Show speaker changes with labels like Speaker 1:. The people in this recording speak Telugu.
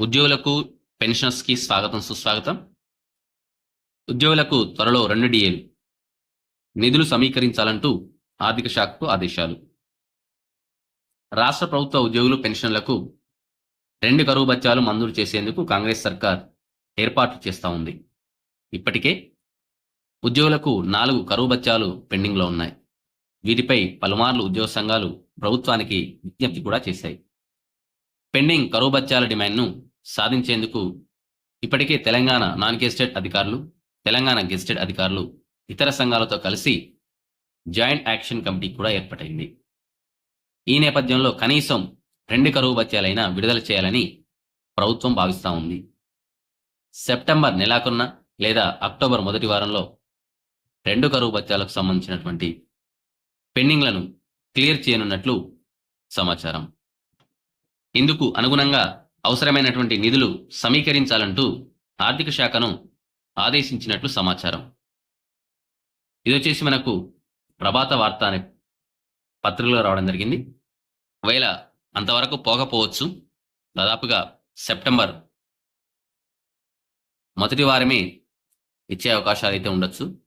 Speaker 1: ఉద్యోగులకు పెన్షనర్స్కి స్వాగతం సుస్వాగతం. ఉద్యోగులకు త్వరలో రెండు డిఏలు. నిధులు సమీకరించాలంటూ ఆర్థిక శాఖకు ఆదేశాలు. రాష్ట్ర ప్రభుత్వ ఉద్యోగులు పెన్షన్లకు రెండు కరువు బత్యాలు మంజూరు చేసేందుకు కాంగ్రెస్ సర్కార్ ఏర్పాట్లు చేస్తూ ఉంది. ఇప్పటికే ఉద్యోగులకు నాలుగు కరువు బత్యాలు పెండింగ్లో ఉన్నాయి. వీటిపై పలుమార్లు ఉద్యోగ సంఘాలు ప్రభుత్వానికి విజ్ఞప్తి కూడా చేశాయి. పెండింగ్ కరువు బత్యాల డిమాండ్ను సాధించేందుకు ఇప్పటికే తెలంగాణ నాన్ గెస్టెడ్ అధికారులు తెలంగాణ గెస్టెడ్ అధికారులు ఇతర సంఘాలతో కలిసి జాయింట్ యాక్షన్ కమిటీ కూడా ఏర్పాటైంది. ఈ నేపథ్యంలో కనీసం రెండు కరువు బత్యాలైనా విడుదల చేయాలని ప్రభుత్వం భావిస్తూ ఉంది. సెప్టెంబర్ నెలాఖరున లేదా అక్టోబర్ మొదటి వారంలో రెండు కరువు బత్యాలకు సంబంధించినటువంటి పెండింగ్లను క్లియర్ చేయనున్నట్లు సమాచారం. ఇందుకు అనుగుణంగా అవసరమైనటువంటి నిధులు సమీకరించాలంటూ ఆర్థిక శాఖను ఆదేశించినట్లు సమాచారం. ఇది వచ్చేసి మనకు ప్రభాత వార్త అనే పత్రికలో రావడం జరిగింది. ఒకవేళ అంతవరకు పోకపోవచ్చు. దాదాపుగా సెప్టెంబర్ మొదటి వారమే ఇచ్చే అవకాశాలు అయితే ఉండొచ్చు.